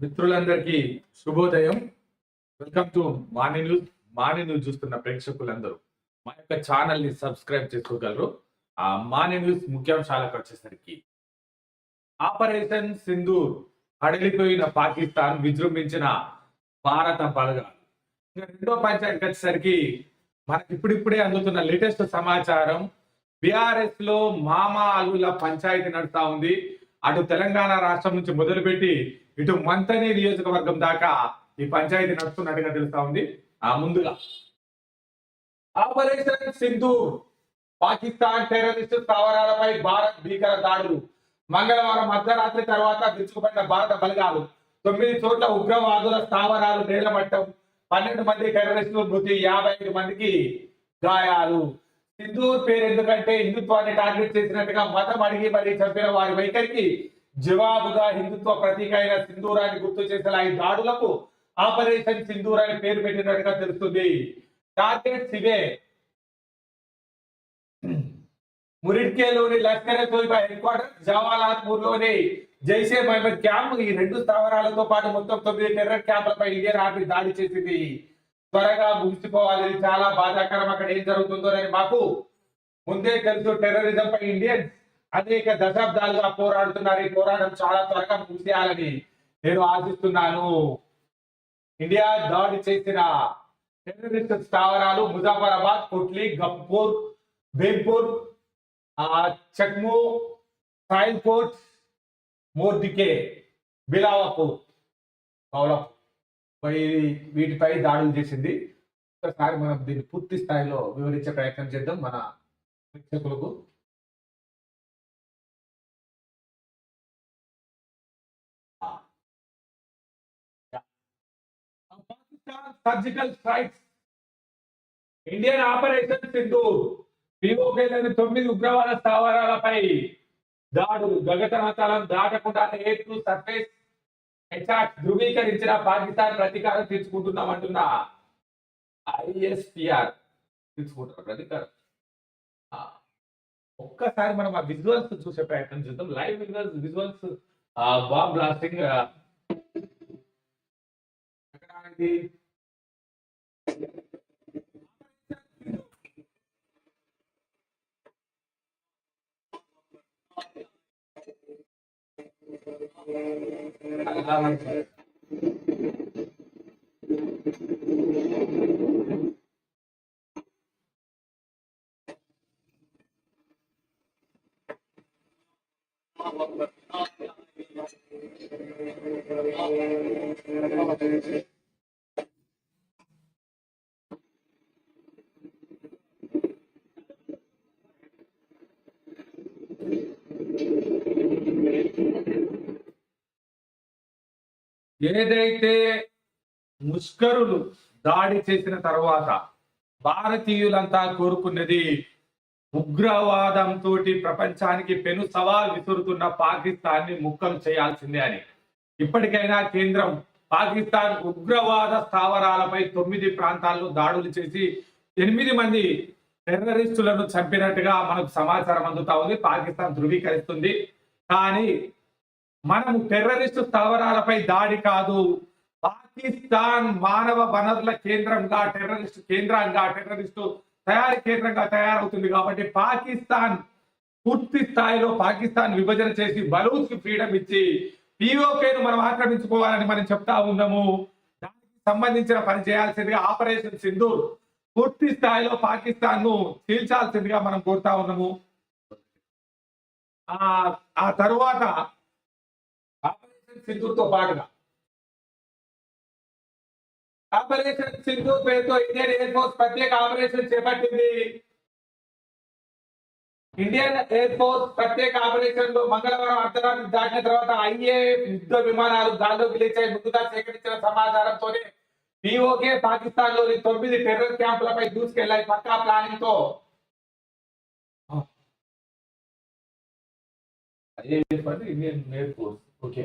మిత్రులందరికీ శుభోదయం. Welcome to morning news morning news చూస్తున్న ప్రేక్షకులందరూ మా యొక్క ఛానల్ని సబ్స్క్రైబ్ చేసుకోగలరు. ఆ మార్నింగ్ న్యూస్ ముఖ్యాంశాలకు వచ్చేసరికి ఆపరేషన్ సింధూర్ అడలిపోయిన పాకిస్తాన్ విజృంభించిన భారత బలగాలు. ఇంకా రెండో పంచాయతీ వచ్చేసరికి మనకి ఇప్పుడిప్పుడే అందుతున్న లేటెస్ట్ సమాచారం బీఆర్ఎస్లో మామా అలుల పంచాయతీ నడుస్తా ఉంది. అటు తెలంగాణ రాష్ట్రం నుంచి మొదలుపెట్టి ఇటు మంతని నియోజకవర్గం దాకా ఈ పంచాయతీ నడుస్తున్నట్టుగా తెలుస్తా ఉంది. ఆ ముందుగా. ఆపరేషన్ సింధు పాకిస్తాన్ టెర్రరిస్ట్ స్థావరాలపై భారత్ భీకర దాడులు. మంగళవారం అర్ధరాత్రి తర్వాత విరుచుకుపడిన భారత బలగాలు తొమ్మిది చోట్ల ఉగ్రవాదుల స్థావరాలు నేలమట్టం. పన్నెండు మంది టెర్రరిస్టులు మృతి యాభై ఐదు మందికి గాయాలు. హిందూ పేరు ఎందుకంటే హిందుత్వాన్ని టార్గెట్ చేసినట్టుగా మతం అడిగి మరి చంపిన వారి వైఖరికి జవాబుగా హిందుత్వ ప్రతీక అయిన సింధూరాన్ని గుర్తు చేసేలా ఈ దాడులకు ఆపరేషన్ సింధూర్ అని పేరు పెట్టినట్టుగా తెలుస్తుంది. టార్గెట్స్ ఇవే మురిడ్కేలోని లష్కర్ తోయిబా హెడ్ క్వార్టర్ జవాలాత్పూర్లోని జైషే మహమ్మద్ క్యాంప్ ఈ రెండు స్థావరాలతో పాటు మొత్తం తొమ్మిది టెర్రర్ క్యాంపులపై ఇండియన్ ఆర్మీ దాడి చేసింది. త్వరగా ముగిసిపోవాలి. ఇది చాలా బాధాకరం అక్కడ ఏం జరుగుతుందో అని మాకు ముందే తెలుసు. టెర్రరిజం పై ఇండియన్ అనేక దశాబ్దాలుగా పోరాడుతున్నారు. ఈ పోరాటం చాలా త్వరగా ముగిసేయాలని నేను ఆశిస్తున్నాను. ఇండియా దాడి చేసిన టెర్రరిస్ట్ స్థావరాలు ముజాఫరాబాద్ కొట్లి గంపూర్ బేగ్పూర్ చక్ము సాయిల్ కోట్ మోర్దికే బిలావపూర్ కౌలపూర్ వీటిపై దాడులు చేసింది. ఒకసారి మనం దీన్ని పూర్తి స్థాయిలో వివరించే ప్రయత్నం చేద్దాం మన ప్రేక్షకులకు. Surgical strikes. Indian operation Sindhu పిఓకేలోని తొమ్మిది ఉగ్రవాద స్థావరాలపై దాడులు. గగతనతలం దాటకుండా ఎయిర్ టు సర్ఫేస్ అటాక్ ధృవీకరించిన పాకిస్తాన్ ప్రతీకారం తీర్చుకుంటున్నాం అంటున్న. ఐఎస్పిఆర్ తీసుకుంటారు ప్రతీకారం. ఒక్కసారి మనం ఆ విజువల్స్ చూసే ప్రయత్నం చేద్దాం. Live visuals visuals bomb blasting ఇది ఏదైతే ముష్కరులు దాడి చేసిన తర్వాత భారతీయులంతా కోరుకున్నది ఉగ్రవాదంతో ప్రపంచానికి పెను సవాల్ విసురుతున్న పాకిస్తాన్ని ముక్కలు చేయాల్సిందే అని. ఇప్పటికైనా కేంద్రం పాకిస్తాన్ ఉగ్రవాద స్థావరాలపై తొమ్మిది ప్రాంతాల్లో దాడులు చేసి ఎనిమిది మంది టెర్రరిస్టులను చంపినట్టుగా మనకు సమాచారం అందుతా ఉంది. పాకిస్తాన్ ధృవీకరిస్తుంది. కానీ మనము టెర్రరిస్టు స్థావరాలపై దాడి కాదు. పాకిస్తాన్ మానవ వనరుల కేంద్రంగా టెర్రరిస్టు కేంద్రంగా టెర్రరిస్టు తయారీ కేంద్రంగా తయారవుతుంది కాబట్టి పాకిస్తాన్ పూర్తి స్థాయిలో పాకిస్తాన్ విభజన చేసి బలూచ్కి ఫ్రీడమ్ ఇచ్చి పిఓకేను మనం ఆక్రమించుకోవాలని మనం చెప్తా ఉన్నాము. దానికి సంబంధించిన పని చేయాల్సిందిగా ఆపరేషన్ సింధూర్ పూర్తి స్థాయిలో పాకిస్తాన్ను చీల్చాల్సిందిగా మనం కోరుతా ఉన్నాము. ఆ ఆ తరువాత ఆపరేషన్ సింధూర్తో ఆపరేషన్ సింధూర్ పేరుతో ఇండియన్ ఎయిర్ ఫోర్స్ ప్రత్యేక ఆపరేషన్ చేపట్టింది. ఇండియన్ ఎయిర్ ఫోర్స్ ప్రత్యేక ఆపరేషన్లో మంగళవారం అర్ధరాత్రి దాటిన తర్వాత ఐఏ యుద్ధ విమానాలు గాల్లోకి లేచాయి. ముందుగా సేకరించిన సమాచారంతోనే పిఓకే పాకిస్తాన్లోని తొమ్మిది టెర్రర్ క్యాంపులపై దూసుకెళ్ళాయి. పక్కా ప్లానింగ్తో ఇండియన్ ఎయిర్ ఫోర్స్. ఓకే.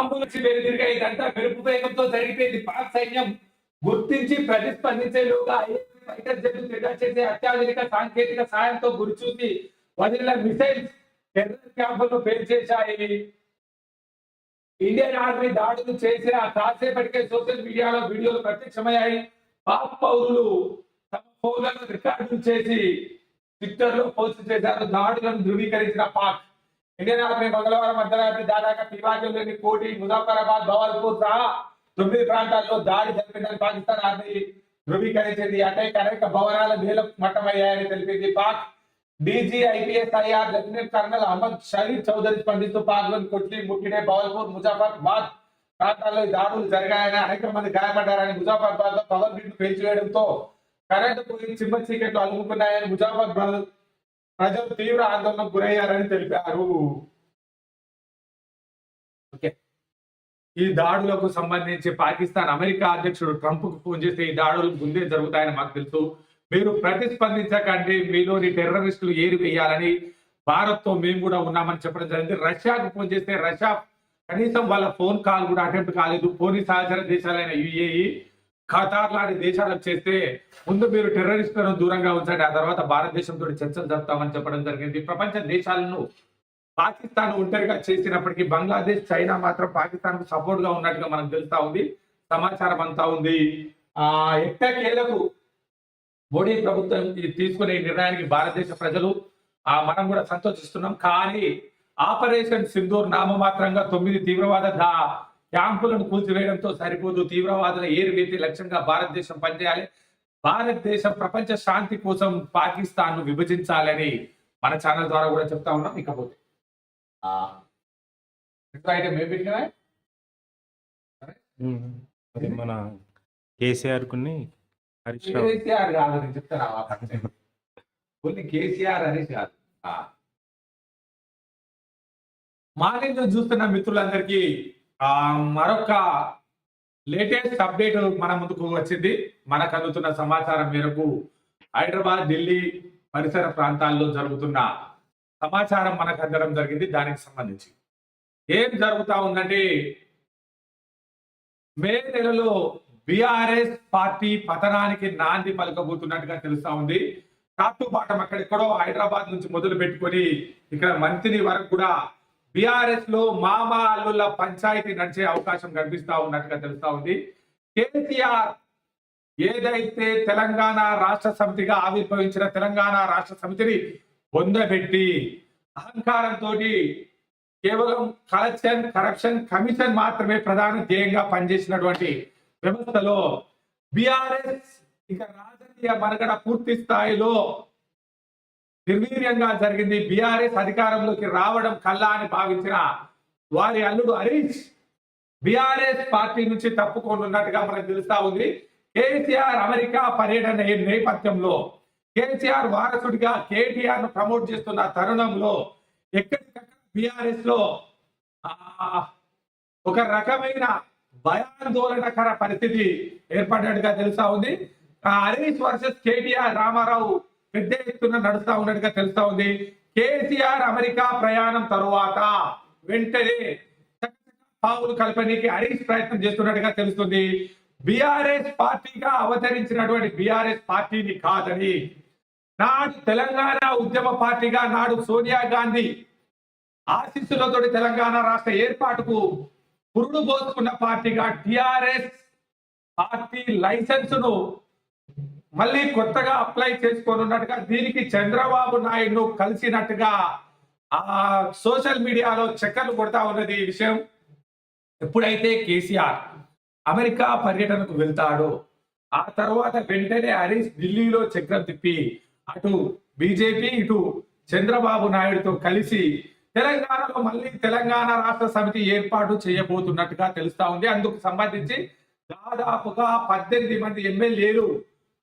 బాంబులు వచ్చి వెనుదిరిగా ఇదంతా మెరుపు వేగంతో జరిగిపోయింది. పాక్ సైన్యం గుర్తించి ప్రతిస్పందించేలోగా ఫైటర్ జెట్లు తెగా చేసే అత్యాధునిక సాంకేతిక సాయంతో గురిచూసి వదిలిన మిసైల్స్ టెర్రర్ క్యాంపులను పేల్చేశాయి. ఇండియన్ ఆర్మీ దాడులు చేసే ఆ కాసేపటికే సోషల్ మీడియాలో వీడియోలు ప్రత్యక్షమయ్యాయి. పాక్ పౌరులు తమ ఫోన్లను రికార్డు చేసి ట్విట్టర్లో పోస్ట్ చేశారు. దాడులను ధృవీకరించిన పాక్ ఇండియన్ ఆర్మీ మంగళవారం అర్ధరాత్రి దాదాపు పివాజంలోని కోటి ముజాఫరాబాద్ భవల్పూర్ సహా తొమ్మిది ప్రాంతాల్లో దాడి జరిపిందని పాకిస్తాన్ ఆర్మీ ధృవీకరించింది అంటే అనేక భవనాల నేల మట్టమయ్యాయని తెలిపింది పాక్ డీజీ ఐపీఎస్ ఐఆర్ లెఫ్టినెంట్ కర్నల్ అహ్మద్ షరీఫ్ చౌదరి స్పందిస్తూ పాక్లోని కొట్లి ముట్టిడే బౌల్పూర్ ముజాఫర్బాద్ ప్రాంతాల్లో ఈ దాడులు జరిగాయని అనేక మంది గాయపడ్డారని ముజాఫర్బాద్లో పవర్ గ్రిడ్ పేల్చివేయడంతో కరెంటు పోయి చిమ్మ చీకట్లు అలుముకున్నాయని ముజాఫర్బాద్ ప్రజలు తీవ్ర ఆందోళనకు గురయ్యారని తెలిపారు. ఓకే. ఈ దాడులకు సంబంధించి పాకిస్తాన్ అమెరికా అధ్యక్షుడు ట్రంప్కు ఫోన్ చేస్తే ఈ దాడులు ముందే జరుగుతాయని మాకు తెలుసు. మీరు ప్రతిస్పందించకండి మీలోని టెర్రరిస్టులు ఏరివేయాలని భారత్తో మేము కూడా ఉన్నామని చెప్పడం జరిగింది. రష్యాకు ఫోన్ చేస్తే రష్యా కనీసం వాళ్ళ ఫోన్ కాల్ కూడా అటెంప్ట్ కాలేదు. పోనీ సహచర దేశాలైన యుఏఈ ఖతార్ లాంటి దేశాలకు చేస్తే ముందు మీరు టెర్రరిస్టులను దూరంగా ఉంచండి ఆ తర్వాత భారతదేశంతో చర్చలు జరుపుతామని చెప్పడం జరిగింది. ప్రపంచ దేశాలను పాకిస్తాన్ ఒంటరిగా చేసినప్పటికీ బంగ్లాదేశ్ చైనా మాత్రం పాకిస్తాన్కు సపోర్ట్గా ఉన్నట్టుగా మనకు తెలుస్తా ఉంది సమాచారం అంతా ఉంది. ఆ ఎట్టకేళ్ళకు మోడీ ప్రభుత్వం తీసుకునే నిర్ణయానికి భారతదేశ ప్రజలు ఆ మనం కూడా సంతోషిస్తున్నాం. కానీ ఆపరేషన్ సింధూర్ నామమాత్రంగా తొమ్మిది తీవ్రవాద దా క్యాంపులను కూల్చివేయడంతో సరిపోదు. తీవ్రవాదుల ఏరువేతి లక్ష్యంగా భారతదేశం పనిచేయాలి. భారతదేశం ప్రపంచ శాంతి కోసం పాకిస్తాన్ను విభజించాలని మన ఛానల్ ద్వారా కూడా చెప్తా ఉన్నాం. ఇకపోతే. మన కేసీఆర్ కుని హరీష్ రావు. కేసీఆర్ కాదు నేను చెప్తాను. కొన్ని కేసీఆర్ కాదు. మార్నింగ్ చూస్తున్న మిత్రులందరికీ మరొక లేటెస్ట్ అప్డేట్ మన ముందుకు వచ్చింది. మనకు అందుతున్న సమాచారం మేరకు హైదరాబాద్ ఢిల్లీ పరిసర ప్రాంతాల్లో జరుగుతున్న సమాచారం మనకు అందడం జరిగింది. దానికి సంబంధించి ఏం జరుగుతా ఉందంటే మే నెలలో బిఆర్ఎస్ పార్టీ పతనానికి నాంది పలకబోతున్నట్టుగా తెలుస్తా ఉంది. టాప్ టు బాటం అక్కడెక్కడో హైదరాబాద్ నుంచి మొదలు పెట్టుకొని ఇక్కడ మంత్రి వరకు కూడా బిఆర్ఎస్లో మామ అల్లుల పంచాయతీ నడిచే అవకాశం కనిపిస్తా ఉన్నట్టుగా తెలుస్తా ఉంది. కేసీఆర్ ఏదైతే తెలంగాణ రాష్ట్ర సమితిగా ఆవిర్భవించిన తెలంగాణ రాష్ట్ర సమితిని పొందబెట్టి అహంకారంతో కేవలం కలెక్షన్ కరప్షన్ కమిషన్ మాత్రమే ప్రధాన ధ్యేయంగా పనిచేసినటువంటి వ్యవస్థలో బిఆర్ఎస్ ఇక రాజకీయ మనుగడ పూర్తి స్థాయిలో నిర్వీర్యంగా జరిగింది. బీఆర్ఎస్ అధికారంలోకి రావడం కల్లా అని భావించిన వారి అల్లుడు హరీష్ బిఆర్ఎస్ పార్టీ నుంచి తప్పుకోనున్నట్టుగా మనకు తెలుస్తా ఉంది. కేసీఆర్ అమెరికా పర్యటన నేపథ్యంలో కేసీఆర్ వారసుడిగా కేటీఆర్ను ప్రమోట్ చేస్తున్న తరుణంలో ఎక్కడికక్కడ బీఆర్ఎస్లో ఒక రకమైన భయాందోళనకర పరిస్థితి ఏర్పడినట్టుగా తెలుస్తా ఉంది. ఆ హరీష్ వర్సెస్ కేటీఆర్ రామారావు పెద్ద ఎత్తున నడుస్తా ఉన్నట్టుగా తెలుస్తా ఉంది. కేసీఆర్ అమెరికా ప్రయాణం తరువాత వెంటనే పావులు కల్పనీకి హరీష్ ప్రయత్నం చేస్తున్నట్టుగా తెలుస్తుంది. బిఆర్ఎస్ పార్టీగా అవతరించినటువంటి బిఆర్ఎస్ పార్టీని కాదని నాడు తెలంగాణ ఉద్యమ పార్టీగా నాడు సోనియా గాంధీ ఆశీస్సులతోటి తెలంగాణ రాష్ట్ర ఏర్పాటుకు పురుడు పోసుకున్న పార్టీగా టిఆర్ఎస్ పార్టీ లైసెన్స్ను మళ్ళీ కొత్తగా అప్లై చేసుకోనున్నట్టుగా దీనికి చంద్రబాబు నాయుడు కలిసినట్టుగా ఆ సోషల్ మీడియాలో చక్కర్లు కొడతా ఉన్నది ఈ విషయం. ఎప్పుడైతే కేసీఆర్ అమెరికా పర్యటనకు వెళ్తాడో ఆ తర్వాత వెంటనే హరీష్ ఢిల్లీలో చక్రం తిప్పి అటు బీజేపీ ఇటు చంద్రబాబు నాయుడుతో కలిసి తెలంగాణలో మళ్ళీ తెలంగాణ రాష్ట్ర సమితి ఏర్పాటు చేయబోతున్నట్టుగా తెలుస్తా ఉంది. అందుకు సంబంధించి దాదాపుగా పద్దెనిమిది మంది ఎమ్మెల్యేలు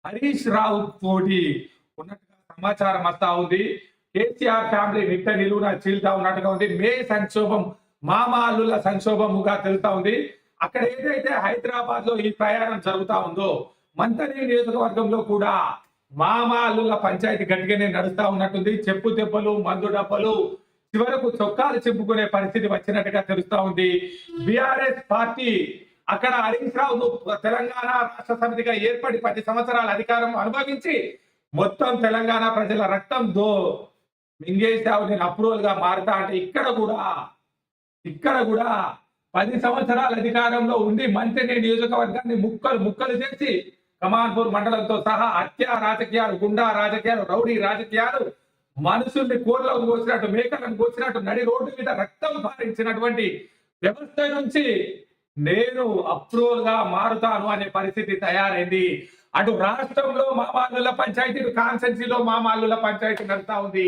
హరీష్ రావు తోటి ఉన్నట్టుగా సమాచారం వస్తా ఉంది. కేసీఆర్ ఫ్యామిలీ నిట్ట నిలువున చీల్తా ఉన్నట్టుగా ఉంది. మే సంక్షోభం మామాలుల సంక్షోభముగా తెలుస్తా ఉంది. అక్కడ ఏదైతే హైదరాబాద్లో ఈ ప్రయాణం జరుగుతా ఉందో మంతరి నియోజకవర్గంలో కూడా మామాలుల పంచాయతీ గట్టిగానే నడుస్తా ఉన్నట్టుంది. చెప్పు దెబ్బలు మందు డబ్బలు చివరకు చొక్కాలు చెప్పుకునే పరిస్థితి వచ్చినట్టుగా తెలుస్తా ఉంది. బిఆర్ఎస్ పార్టీ అక్కడ హరీష్ రావు తెలంగాణ రాష్ట్ర సమితిగా ఏర్పడి పది సంవత్సరాల అధికారం అనుభవించి మొత్తం తెలంగాణ ప్రజల రక్తం దో మింగేసావు నేను అప్రూవల్గా మారుతా అంటే ఇక్కడ కూడా ఇక్కడ కూడా పది సంవత్సరాల అధికారంలో ఉండి మంత్రిని నియోజకవర్గాన్ని ముక్కలు ముక్కలు చేసి కమాన్పూర్ మండలంతో సహా హత్య రాజకీయాలు గుండా రాజకీయాలు రౌడీ రాజకీయాలు మనుషుల్ని కూరలకు కోసినట్టు మేకలను కోసినట్టు నడి రోడ్డు మీద రక్తం పారించినటువంటి వ్యవస్థ నుంచి నేను అప్రూవల్గా మారుతాను అనే పరిస్థితి తయారైంది. అటు రాష్ట్రంలో మామాలుల పంచాయతీ కాన్సెన్సీలో మామాలుల పంచాయతీ నడుతా ఉంది.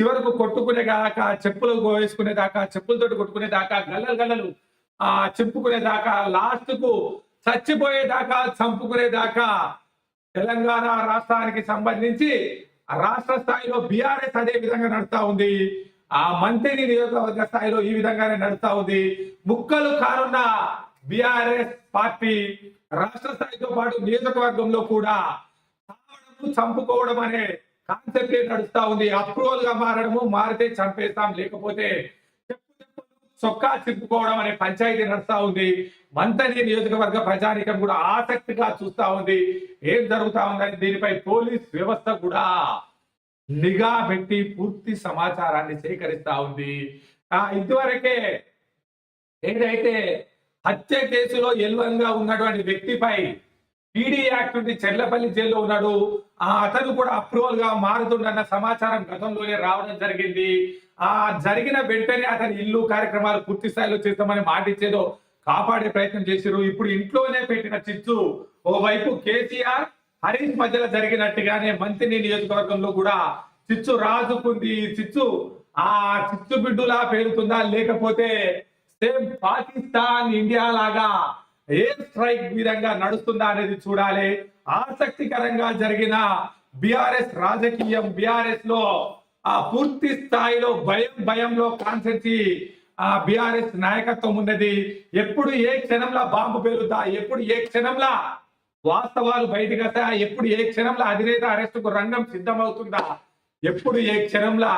చివరకు కొట్టుకునే దాకా చెప్పులు వేసుకునే దాకా చెప్పులతోటి కొట్టుకునే దాకా గల్లలు గల్లలు ఆ చెప్పుకునే దాకా లాస్ట్కు చచ్చిపోయే దాకా చంపుకునే దాకా తెలంగాణ రాష్ట్రానికి సంబంధించి రాష్ట్ర స్థాయిలో బీఆర్ఎస్ అదే విధంగా నడుస్తా ఉంది. ఆ మంత్రి నియోజకవర్గ స్థాయిలో ఈ విధంగానే నడుస్తా ఉంది. ముక్కలు కానున్న బిఆర్ఎస్ పార్టీ రాష్ట్ర స్థాయితో పాటు నియోజకవర్గంలో కూడా చంపుకోవడం అనే కాన్సెప్ట్ నడుస్తా ఉంది. అప్రూవల్గా మారడము మారితే చంపేస్తాం. లేకపోతే చొక్కా చింపుకోవడం అనే పంచాయతీ నడుస్తా ఉంది. మంతని నియోజకవర్గ ప్రజానికం కూడా ఆసక్తిగా చూస్తా ఉంది. ఏం జరుగుతా ఉందని దీనిపై పోలీస్ వ్యవస్థ కూడా నిఘా పెట్టి పూర్తి సమాచారాన్ని సేకరిస్తా ఉంది. ఆ ఇదివరకే ఏదైతే హత్య కేసులో ఎల్వంగా ఉన్నటువంటి వ్యక్తిపై పీడీ యాక్ట్ నుండి చెర్లపల్లి జైల్లో ఉన్నాడు. ఆ అతను కూడా అప్రూవల్గా మారుతుండన్న సమాచారం గతంలోనే రావడం జరిగింది. ఆ జరిగిన వెంటనే అతని ఇల్లు కార్యక్రమాలు పూర్తి స్థాయిలో చేస్తామని మాటిచ్చేదో కాపాడే ప్రయత్నం చేసిరు ఇప్పుడు ఇంట్లోనే పెట్టిన చిచ్చు. ఓవైపు కేసీఆర్ హరీష్ మధ్యలో జరిగినట్టుగానే మంత్రిని నియోజకవర్గంలో కూడా చిచ్చు రాజుకుంది. చిచ్చు ఆ చిచ్చు బిడ్డులా పేరుతుందా లేకపోతే సేమ్ పాకిస్తాన్ ఇండియా లాగా ఎయిర్ స్ట్రైక్ విధంగా నడుస్తుందా అనేది చూడాలి. ఆసక్తికరంగా జరిగిన బిఆర్ఎస్ రాజకీయం బిఆర్ఎస్లో ఆ పూర్తి స్థాయిలో భయం భయంలో కాన్సెన్సీ ఆ బిఆర్ఎస్ నాయకత్వం ఉన్నది. ఎప్పుడు ఏ క్షణంలో బాంబు పేలుతా ఎప్పుడు ఏ క్షణంలో వాస్తవాలు బయటకు ఎప్పుడు ఏ క్షణంలో అధినేత అరెస్టుకు రంగం సిద్ధమవుతుందా? ఎప్పుడు ఏ క్షణంలో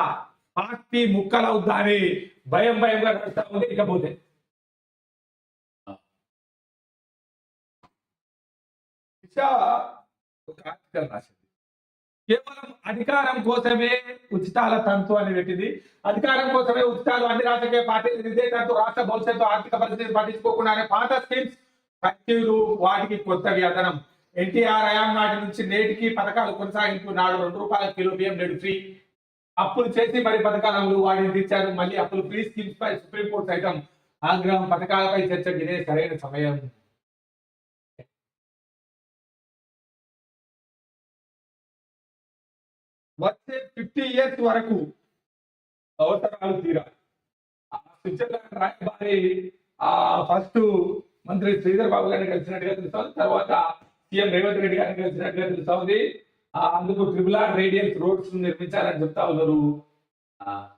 పార్టీ ముక్కలవుద్దా అని భయం భయంగా నడుస్తా ఉంది ఇకపోతే. ఒక ఆర్టికల్ రాసింది. కేవలం అధికారం కోసమే ఉచితాల తంతు అని పెట్టింది. అధికారం కోసమే ఉచితాలు అన్ని రాజకీయ పార్టీలు ఇదే రాష్ట్ర భవిష్యత్తు ఆర్థిక పరిస్థితిని పట్టించుకోకుండానే పాత స్కీమ్స్ కంటిన్యూ వాటికి కొత్త వేతనం ఎన్టీఆర్ హయాం నాటి నుంచి నేటికి పథకాలు కొనసాగింపు నాడు రెండు రూపాయల కిలో బియ్యం నేడు ఫ్రీ. అప్పులు చేసి మరి పథకాలు వాటిని తెచ్చారు మళ్ళీ అప్పులు ఫ్రీ స్కీమ్స్ పై సుప్రీంకోర్టు సైతం ఆగ్రహం పథకాలపై చర్చ ఇదే సరైన సమయం. వచ్చే ఫిఫ్టీ ఇయర్స్ వరకు అవసరాలు తీరాలి. స్విట్జర్లాండ్ రాయబారి ఫస్ట్ మంత్రి శ్రీధర్ బాబు గారిని కలిసినట్టుగా తెలుస్తుంది. తర్వాత సీఎం రేవంత్ రెడ్డి గారిని కలిసినట్టుగా తెలుస్తుంది. అందుకు ట్రిపుల్ ఆర్ రేడియన్స్ రోడ్స్ నిర్మించాలని చెప్తా ఉన్నారు. ఆ,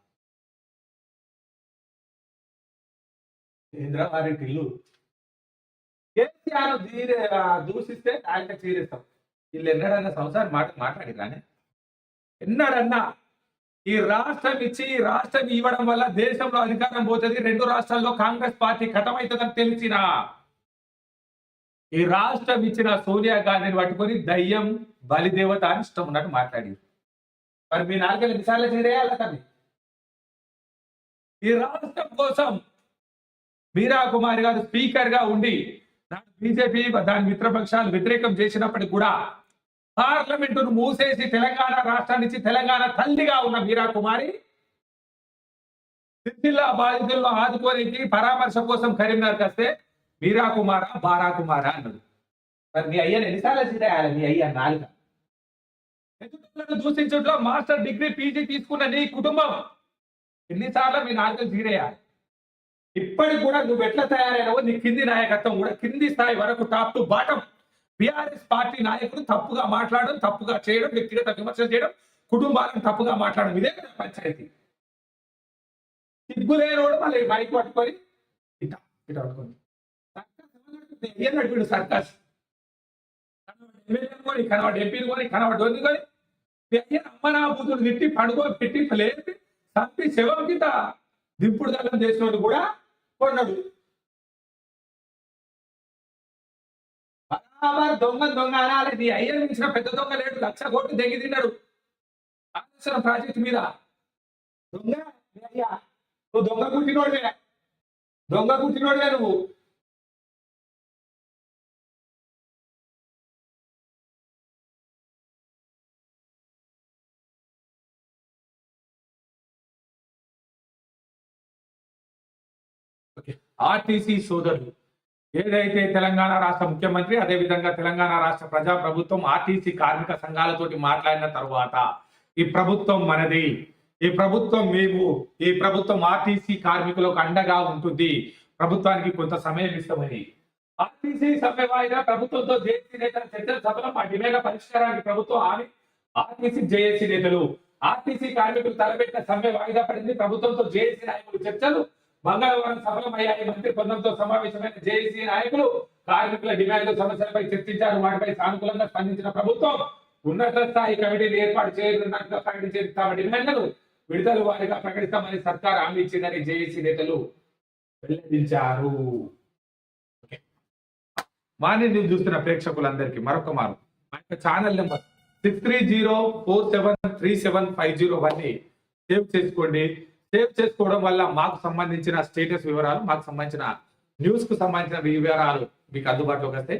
ఇల్లు కేసీఆర్ దీని దూషిస్తే ఆయన చీరేస్తాం. వీళ్ళు ఎన్నడన్నా సంవత్సరం మాట మాట్లాడిరానే ఎన్నడన్నా ఈ రాష్ట్రం ఇచ్చి ఈ రాష్ట్రం ఇవ్వడం వల్ల దేశంలో అధికారం పోతుంది. రెండు రాష్ట్రాల్లో కాంగ్రెస్ పార్టీ కథమవుతుందని తెలిసిన ఈ రాష్ట్రం ఇచ్చిన సోనియా గాంధీని పట్టుకొని దయ్యం బలిదేవత అని ఇష్టం ఉన్నట్టు మాట్లాడి మరి మీ నాలుగైదు విషయాలు చేరేయాలి తల్లి? ఈ రాష్ట్రం కోసం మీరా కుమారి గారు స్పీకర్గా ఉండి బీజేపీ దాని మిత్రపక్షాలు వ్యతిరేకం చేసినప్పటికి కూడా పార్లమెంటును మూసేసి తెలంగాణ రాష్ట్రాన్ని తెలంగాణ తల్లిగా ఉన్న మీరా కుమారి సిద్ధిల్లా బాధితుల్లో ఆదుకోనికి పరామర్శ కోసం కరీంనగర్కి వస్తే మీరా కుమార బారా కుమార అన్నాడు. మరి మీ అయ్యని ఎన్నిసార్లు చేయాలి మీ అయ్య నాలుక? ఎదుటిలను దూషించట్లో మాస్టర్ డిగ్రీ పీజీ తీసుకున్న నీ కుటుంబం ఎన్నిసార్లు మీ నాలుగు తీరేయాలి ఇప్పటికి కూడా నువ్వు ఎట్లా తయారైనవో నీ కింది నాయకత్వం కూడా కింది స్థాయి వరకు top to bottom BRS party నాయకులు తప్పుగా మాట్లాడడం తప్పుగా చేయడం వ్యక్తిగత విమర్శలు చేయడం కుటుంబాలను తప్పుగా మాట్లాడడం. ఇదే కదా పంచాయతీ. సిగ్గులేనోడు మళ్ళీ బైక్ పట్టుకొని ఇట ఇట పట్టుకొని. ఏం నడిపిండు సర్కస్ ఎమ్మెల్యేలు కొని కనబడి ఎంపీలు కొని కనబడి వద్దు కొని అమ్మ నా బూతులు తిట్టి పండుగ పెట్టి లేపి చంపి శవం కింద దింపుడు దళం చేసినోడు కూడా కొన్నాడు మరి దొంగ దొంగ అనాలి. నీ అయ్య మించిన పెద్ద దొంగ లేడు. లక్ష కోట్లు దెంగి తిన్నాడు. కాళేశ్వరం ప్రాజెక్ట్ మీద. దొంగ అయ్యా. నువ్వు దొంగ పుట్టినోడివే దొంగ పుట్టినోడే నువ్వు. ఆర్టీసీ సోదరులు. ఏదైతే తెలంగాణ రాష్ట్ర ముఖ్యమంత్రి అదేవిధంగా తెలంగాణ రాష్ట్ర ప్రజా ప్రభుత్వం ఆర్టీసీ కార్మిక సంఘాలతోటి మాట్లాడిన తర్వాత ఈ ప్రభుత్వం మనది. ఈ ప్రభుత్వం మేము. ఈ ప్రభుత్వం ఆర్టీసీ కార్మికులకు అండగా ఉంటుంది. ప్రభుత్వానికి కొంత సమయం ఇస్తామని. ఆర్టీసీ సమ్మె వాయిదా ప్రభుత్వంతో జేఏసీ నేతల చర్చల సభలో మా డిమాండ్ల పరిష్కారానికి ప్రభుత్వం హామీ ఆర్టీసీ జేఏసీ నేతలు. ఆర్టీసీ కార్మికులు తలపెట్టిన సమ్మె వాయిదా పడింది ప్రభుత్వంతో జేఏసీ నాయకులు చర్చలు మంగళవారం సఫలమయ్యాయి. మంత్రి బృందంతో సమావేశమైన జేఏసీ నాయకులు కార్మికుల డిమాండ్లు సమస్యలపై చర్చించారు. వాటిపై సానుకూలంగా స్పందించిన ప్రభుత్వం ఉన్నత స్థాయి కమిటీలు ఏర్పాటు చేయనున్నట్టుగా ప్రకటించిన తమ డిమాండ్లను విడుదల వారిగా ప్రకటిస్తామని సర్కార్ హామీ ఇచ్చిందని జేఏసీ నేతలు వెల్లడించారు. మార్నింగ్ న్యూస్ చూస్తున్న ప్రేక్షకులందరికీ మరొక మారు మా యొక్క channel number six three zero four seven three seven five zero one save చేసుకోండి. సేవ్ చేసుకోవడం వల్ల మాకు సంబంధించిన స్టేటస్ వివరాలు మాకు సంబంధించిన న్యూస్కు సంబంధించిన వివరాలు మీకు అందుబాటులోకి వస్తాయి.